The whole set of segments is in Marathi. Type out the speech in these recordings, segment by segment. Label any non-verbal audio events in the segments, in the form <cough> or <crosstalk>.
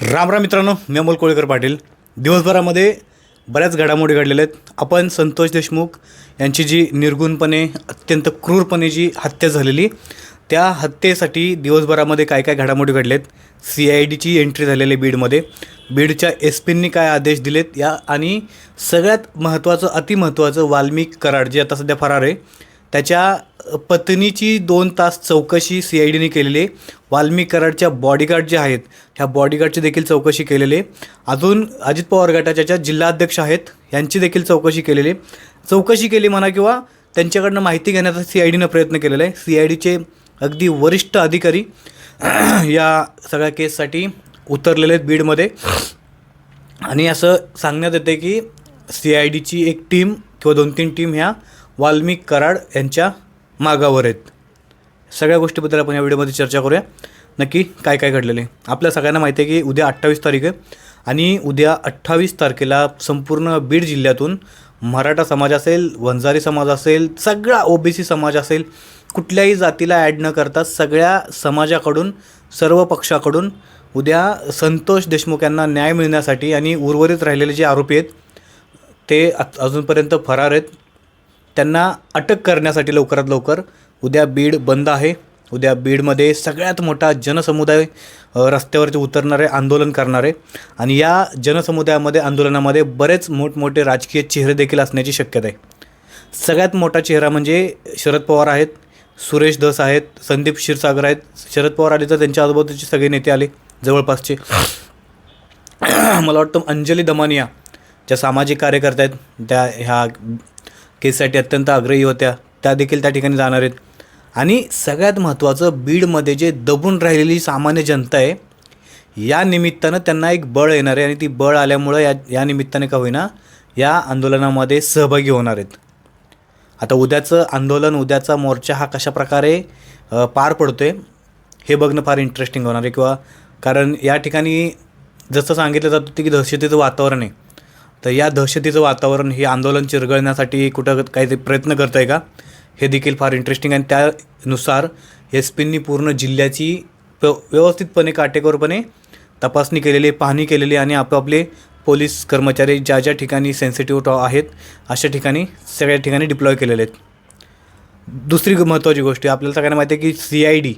राम राम मित्रांनो मी अमोल कोळेकर पाटील. दिवसभरामध्ये बऱ्याच घडामोडी घडलेल्या आहेत. आपण संतोष देशमुख यांची जी निर्गुणपणे अत्यंत क्रूरपणे जी हत्या झालेली त्या हत्येसाठी दिवसभरामध्ये काय काय घडामोडी घडलेत? सी आय डीची एंट्री झालेली आहे बीडमध्ये. बीडच्या एस पींनी काय आदेश दिलेत? या आणि सगळ्यात महत्त्वाचं अतिमहत्त्वाचं वाल्मिक कराड जे आता सध्या फरार आहे त्याच्या पत्नीची दोन तास चौकशी सी आय डीने केलेली आहे. कराडच्या बॉडीगार्ड जे आहेत ह्या बॉडीगार्डची देखील चौकशी केलेली अजून अजित पवार गटाच्या ज्या जिल्हाध्यक्ष आहेत यांची देखील चौकशी केलेली आहे. चौकशी केली म्हणा किंवा त्यांच्याकडनं माहिती घेण्याचा सी आय डीनं प्रयत्न केलेला आहे. सी आय डीचे अगदी वरिष्ठ अधिकारी <clears throat> या सगळ्या केससाठी उतरलेले आहेत बीडमध्ये. आणि असं सांगण्यात येते की सी आय डीची एक टीम किंवा दोन तीन टीम ह्या वाल्मिक कराड यांच्या मागावर आहेत. सगळ्या गोष्टीबद्दल आपण या व्हिडिओमध्ये चर्चा करूया. नक्की काय काय घडलेलं? आहे आपल्या सगळ्यांना माहिती आहे की उद्या अठ्ठावीस तारीख आहे आणि उद्या अठ्ठावीस तारखेला संपूर्ण बीड जिल्ह्यातून मराठा समाज असेल वंजारी समाज असेल सगळा ओबीसी समाज असेल कुठल्याही जातीला ॲड न करता सगळ्या समाजाकडून सर्व पक्षाकडून उद्या संतोष देशमुख यांना न्याय मिळण्यासाठी आणि उर्वरित राहिलेले जे आरोपी आहेत ते अजूनपर्यंत फरार आहेत. त्यांना अटक करण्यासाठी लवकरात लवकर उद्या बीड बंद आहे. उद्या बीडमध्ये सगळ्यात मोठा जनसमुदाय रस्त्यावरती उतरणारे आंदोलन करणारे आणि या जनसमुदायामध्ये आंदोलनामध्ये बरेच मोठमोठे राजकीय चेहरे देखील असण्याची शक्यता आहे. सगळ्यात मोठा चेहरा म्हणजे शरद पवार आहेत. सुरेश धस आहेत संदीप क्षीरसागर आहेत. शरद पवार आले तर त्यांच्या आजूबाजूचे सगळे नेते आले जवळपासचे. मला वाटतं अंजली दमानिया ज्या सामाजिक कार्यकर्त्या आहेत त्या ह्या केससाठी अत्यंत आग्रही होत्या. त्या देखील त्या ठिकाणी जाणार आहेत. आणि सगळ्यात महत्त्वाचं बीडमध्ये जे दबून राहिलेली सामान्य जनता आहे या निमित्तानं त्यांना एक बळ येणार आहे आणि ती बळ आल्यामुळं या या निमित्ताने का होईना या आंदोलनामध्ये सहभागी होणार आहेत. आता उद्याचं आंदोलन उद्याचा मोर्चा हा कशा प्रकारे पार पडतो आहे हे बघणं फार इंटरेस्टिंग होणार आहे. किंवा कारण या ठिकाणी जसं सांगितलं जातं की दहशतीचं वातावरण आहे. तर या दहशतीचं वातावरण हे आंदोलन चिरगळण्यासाठी कुठं काही प्रयत्न करत आहे का? हे देखील फार इंटरेस्टिंग आहे. आणि त्यानुसार एस पींनी पूर्ण जिल्ह्याची प व्यवस्थितपणे काटेकोरपणे तपासणी केलेली पाहणी केलेली आणि आपापले पोलीस कर्मचारी ज्या ज्या ठिकाणी सेन्सिटिव्ह आहेत अशा ठिकाणी सगळ्या ठिकाणी डिप्लॉय केलेले आहेत. दुसरी महत्त्वाची गोष्ट आहे आपल्याला सगळ्यांना माहिती आहे की सी आय डी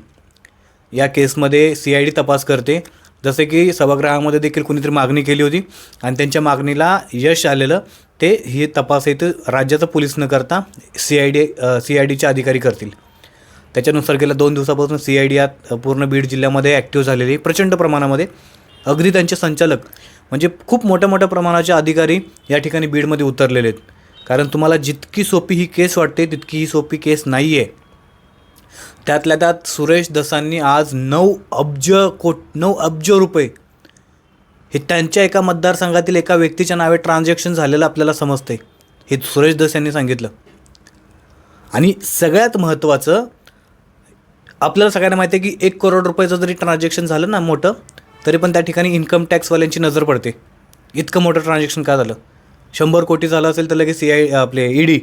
या केसमध्ये सी आय डी तपास करते. जसे की सभागृहामध्ये देखील कुणीतरी मागणी केली होती आणि त्यांच्या मागणीला यश आलेलं ते हे तपास इथं राज्याचं पोलीस न करता C I D C I डीचे अधिकारी करतील. त्याच्यानुसार गेल्या दोन दिवसापासून सी आय डी यात पूर्ण बीड जिल्ह्यामध्ये ॲक्टिव्ह झालेली आहे. प्रचंड प्रमाणामध्ये. अगदी त्यांचे संचालक म्हणजे खूप मोठ्या मोठ्या प्रमाणाचे अधिकारी या ठिकाणी बीडमध्ये उतरलेले आहेत. कारण तुम्हाला जितकी सोपी ही केस वाटते तितकी ही सोपी केस नाही आहे त्यातल्या त्यात सुरेश दसांनी आज नऊ अब्ज कोट नऊ अब्ज रुपये हे त्यांच्या एका मतदारसंघातील एका व्यक्तीच्या नावे ट्रान्झॅक्शन झालेलं आपल्याला समजते हे सुरेश दस यांनी सांगितलं. आणि सगळ्यात महत्त्वाचं आपल्याला सगळ्यांना माहिती आहे की एक करोड रुपयाचं जरी ट्रान्झॅक्शन झालं ना मोठं तरी पण त्या ठिकाणी इन्कम टॅक्सवाल्यांची नजर पडते. इतकं मोठं ट्रान्झॅक्शन का झालं? शंभर कोटी झालं असेल तर लगेच सी आय आपले डी ईडी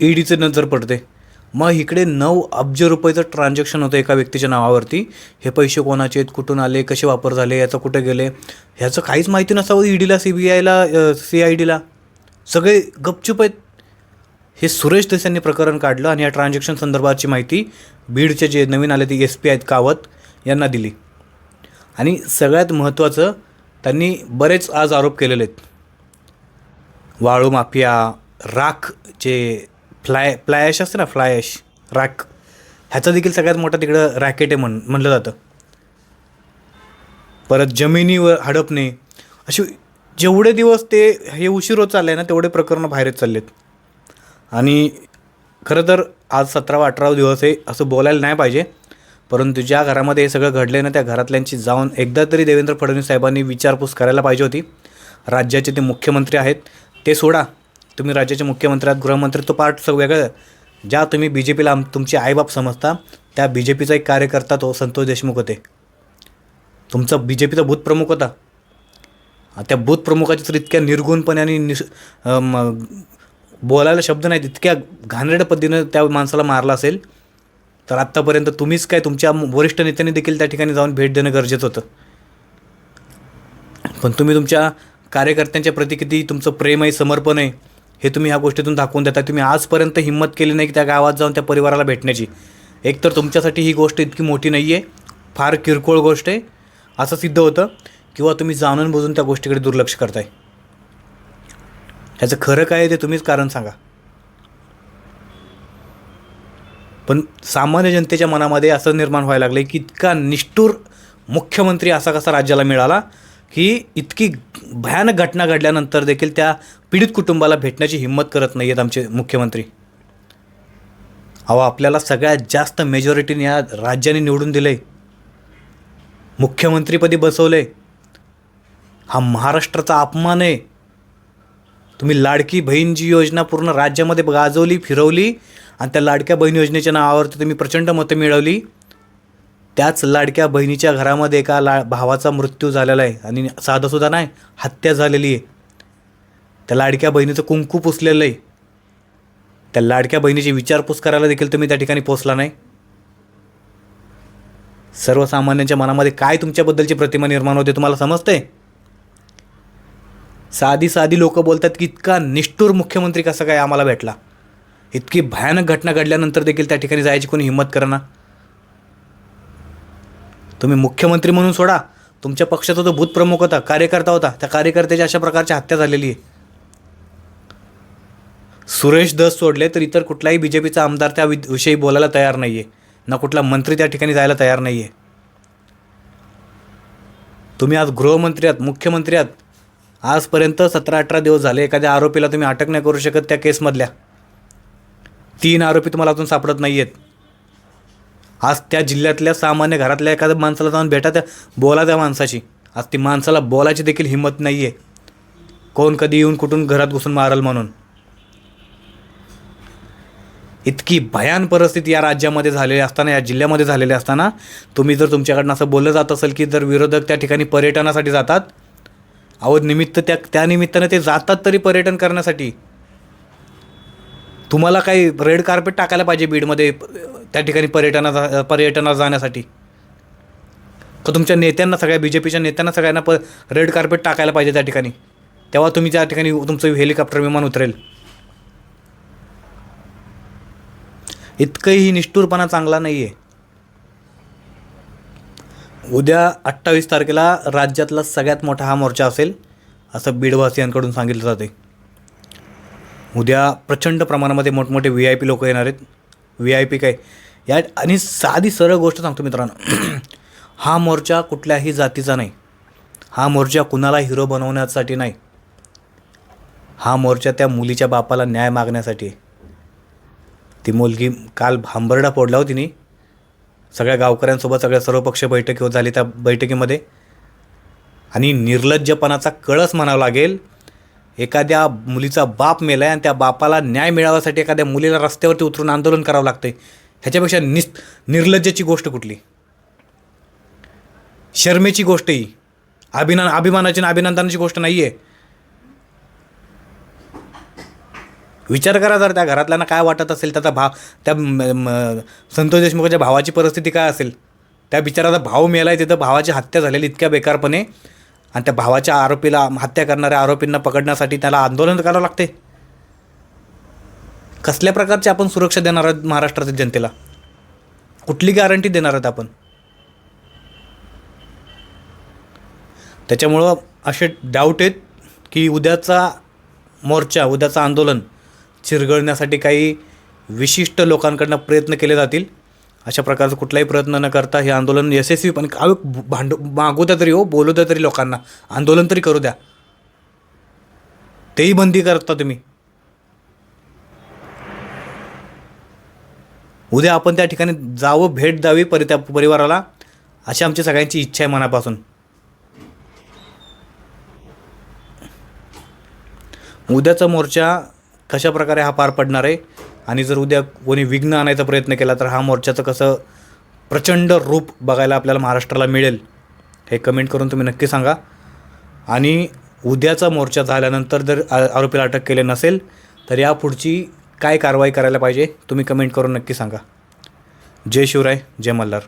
ईडीचं नजर पडते. मग इकडे नऊ अब्ज रुपयाचं ट्रान्झॅक्शन होतं एका व्यक्तीच्या नावावरती. हे पैसे कोणाचे आहेत? कुठून आले? कसे वापर झाले? याचं कुठे गेले? ह्याचं काहीच माहिती नसावं ईडीला सी बी आयला सी आय डीला सगळे गपचूप आहेत. हे सुरेश देस यांनी प्रकरण काढलं आणि या ट्रान्झॅक्शन संदर्भाची माहिती बीडचे जे नवीन आले ते एस पी आहेत कावत यांना दिली. आणि सगळ्यात महत्त्वाचं त्यांनी बरेच आज आरोप केलेले आहेत. वाळू माफिया राख जे फ्लाय फ्लायश असते ना फ्लायश रॅक ह्याचं देखील सगळ्यात मोठं तिकडं रॅकेट आहे म्हण म्हणलं जातं. परत जमिनीवर हडपणे असे जेवढे दिवस ते हे उशीर होत चालले ना तेवढे प्रकरणं बाहेरच चाललेत. आणि खरं तर आज सतरावा अठरावा दिवस आहे असं बोलायला नाही पाहिजे परंतु ज्या घरामध्ये हे सगळं घडलं ना त्या घरातल्यांची जाऊन एकदा तरी देवेंद्र फडणवीस साहेबांनी विचारपूस करायला पाहिजे होती. राज्याचे ते मुख्यमंत्री आहेत ते सोडा. तुम्ही राज्याचे मुख्यमंत्री आहात गृहमंत्री तो पार्ट सगळं वेगळं ज्या तुम्ही बी जे पीला तुमचे आईबाप समजता त्या बी जे पीचा एक कार्यकर्ता तो संतोष देशमुख होते. तुमचा बी जे पीचा भूतप्रमुख होता. त्या बूथ प्रमुखाची तर इतक्या निर्गुणपणे आणि निस बोलायला शब्द नाहीत इतक्या घाणेरड्या पद्धतीनं त्या माणसाला मारला असेल तर आत्तापर्यंत तुम्हीच काय तुमच्या वरिष्ठ नेत्यांनी देखील त्या ठिकाणी जाऊन भेट देणं गरजेचं होतं. पण तुम्ही तुमच्या कार्यकर्त्यांच्या प्रति किती तुमचं प्रेम आहे समर्पण आहे हे तुम्ही ह्या गोष्टीतून दाखवून देता तुम्ही आजपर्यंत हिंमत केली नाही की त्या गावात जाऊन त्या परिवाराला भेटण्याची. एकतर तुमच्यासाठी ही गोष्ट इतकी मोठी नाही आहे फार किरकोळ गोष्ट आहे. असं सिद्ध होतं किंवा तुम्ही जाणून बुजून त्या गोष्टीकडे दुर्लक्ष करताय. ह्याचं खरं काय आहे ते तुम्हीच कारण सांगा. पण सामान्य जनतेच्या मनामध्ये असं निर्माण व्हायला लागलं की इतका निष्ठूर मुख्यमंत्री असा कसा राज्याला मिळाला? की इतकी भयानक घटना घडल्यानंतर देखील त्या पीडित कुटुंबाला भेटण्याची हिंमत करत नाही आहेत आमचे मुख्यमंत्री. अहो आपल्याला सगळ्यात जास्त मेजॉरिटीने या राज्याने निवडून दिलं आहे मुख्यमंत्रीपदी बसवलं आहे हा महाराष्ट्राचा अपमान आहे. तुम्ही लाडकी बहीण जी योजना पूर्ण राज्यामध्ये गाजवली फिरवली आणि त्या लाडक्या बहीण योजनेच्या नावावरती तुम्ही प्रचंड मतं मिळवली त्याच लाडक्या बहिणीच्या घरामध्ये एका ला भावाचा मृत्यू झालेला आहे. आणि साधंसुद्धा नाही हत्या झालेली आहे. त्या लाडक्या बहिणीचं कुंकू पुसलेलं आहे. त्या लाडक्या बहिणीची विचारपूस करायला देखील तुम्ही त्या ठिकाणी पोचला नाही. सर्वसामान्यांच्या मनामध्ये काय तुमच्याबद्दलची प्रतिमा निर्माण होते तुम्हाला समजते? साधी साधी लोक बोलतात की इतका निष्ठूर मुख्यमंत्री कसा काय आम्हाला भेटला? इतकी भयानक घटना घडल्यानंतर देखील त्या ठिकाणी जायची कोणी हिंमत करा तुम्ही मुख्यमंत्री म्हणून सोडा. तुमच्या पक्षाचा जो भूतप्रमुख होता कार्यकर्ता होता. त्या कार्यकर्त्याची अशा प्रकारची हत्या झालेली आहे. सुरेश दस सोडले तर इतर कुठलाही बी जे पीचा आमदार त्या विषयी बोलायला तयार नाही आहे ना कुठला मंत्री त्या ठिकाणी जायला तयार नाही आहे तुम्ही आज गृहमंत्री आहात मुख्यमंत्री आहात. आजपर्यंत सतरा अठरा दिवस झाले एखाद्या आरोपीला तुम्ही अटक नाही करू शकत त्या केसमधल्या. तीन आरोपी तुम्हाला अजून सापडत नाही आहेत आज त्या जिल्ह्यातल्या सामान्य घरातल्या एखाद्या माणसाला जाऊन भेटा त्या बोला त्या माणसाची आज ती माणसाला बोलायची देखील हिंमत नाही आहे कोण कधी येऊन कुठून घरात घुसून मारल म्हणून. इतकी भयान परिस्थिती या राज्यामध्ये झालेली असताना या जिल्ह्यामध्ये झालेली असताना तुम्ही जर तुमच्याकडनं असं बोललं जात असेल की जर विरोधक त्या ठिकाणी पर्यटनासाठी जातात अहो निमित्त त्या त्यानिमित्तानं ते जातात तरी पर्यटन करण्यासाठी. तुम्हाला काही रेड कार्पेट टाकायला पाहिजे बीडमध्ये त्या ठिकाणी पर्यटना पर्यटनाला जाण्यासाठी? का तुमच्या नेत्यांना सगळ्या बी जे पीच्या नेत्यांना सगळ्यांना प रेड कार्पेट टाकायला पाहिजे त्या ठिकाणी. तेव्हा तुम्ही त्या ठिकाणी तुमचं हेलिकॉप्टर विमान उतरेल. इतकंही निष्ठुरपणा चांगला नाही आहे उद्या अठ्ठावीस तारखेला राज्यातला सगळ्यात मोठा हा मोर्चा असेल असं बीडवासियांकडून सांगितलं जाते उद्या प्रचंड प्रमाणामध्ये मोठमोठे व्ही आय पी लोक येणार आहेत. व्ही आय पी काय? या आणि साधी सरळ गोष्ट सांगतो मित्रांनो. <clears throat> हा मोर्चा कुठल्याही जातीचा नाही. हा मोर्चा कुणाला हिरो बनवण्यासाठी नाही. हा मोर्चा त्या मुलीच्या बापाला न्याय मागण्यासाठी ती मुलगी काल भांबरडा फोडला होती नी सगळ्या गावकऱ्यांसोबत सगळ्या सर्वपक्ष बैठकी होत झाली त्या बैठकीमध्ये. आणि निर्लज्जपणाचा कळस म्हणावा लागेल. एखाद्या मुलीचा बाप मेला आहे आणि त्या बापाला न्याय मिळावासाठी एखाद्या मुलीला रस्त्यावरती उतरून आंदोलन करावं लागतंय. ह्याच्यापेक्षा निस निर्लज्जाची गोष्ट कुठली? शर्मेची गोष्ट ही. अभिना अभिमानाची आणि अभिनंदनाची गोष्ट नाही आहे विचार करा जर त्या घरातल्यांना काय वाटत असेल त्याचा भाव त्या म- संतोष देशमुखाच्या भावाची परिस्थिती काय असेल? त्या बिचाराचा भाव मेला आहे तिथं भावाची हत्या झालेली इतक्या बेकारपणे. आणि त्या भावाच्या आरोपीला हत्या करणाऱ्या आरोपींना पकडण्यासाठी त्याला आंदोलन करावं लागते. कसल्या प्रकारची आपण सुरक्षा देणार आहोत महाराष्ट्रातील जनतेला? कुठली गॅरंटी देणार आहोत आपण? त्याच्यामुळं असे डाऊट आहेत की उद्याचा मोर्चा उद्याचं आंदोलन चिरगळण्यासाठी काही विशिष्ट लोकांकडनं प्रयत्न केले जातील. अशा प्रकारचा कुठलाही प्रयत्न न करता हे आंदोलन यशस्वीपणे अहो भांड मागू द्या तरी हो बोलू द्या तरी लोकांना. आंदोलन तरी करू द्या. तेही बंदी करता तुम्ही. उद्या आपण त्या ठिकाणी जावं भेट द्यावी परि त्या परिवाराला अशी आमची सगळ्यांची इच्छा आहे मनापासून. उद्याचा मोर्चा कशा प्रकारे हा पार पडणार आहे? आणि जर उद्या कोणी विघ्न आणायचा प्रयत्न केला तर हा मोर्चाचं कसं प्रचंड रूप बघायला आपल्याला महाराष्ट्राला मिळेल हे कमेंट करून तुम्ही नक्की सांगा. आणि उद्याचा मोर्चा झाल्यानंतर जर आरोपीला अटक केले नसेल तर यापुढची काय कारवाई करायला पाहिजे तुम्ही कमेंट करून नक्की सांगा. जय शिवराय जय मल्हार.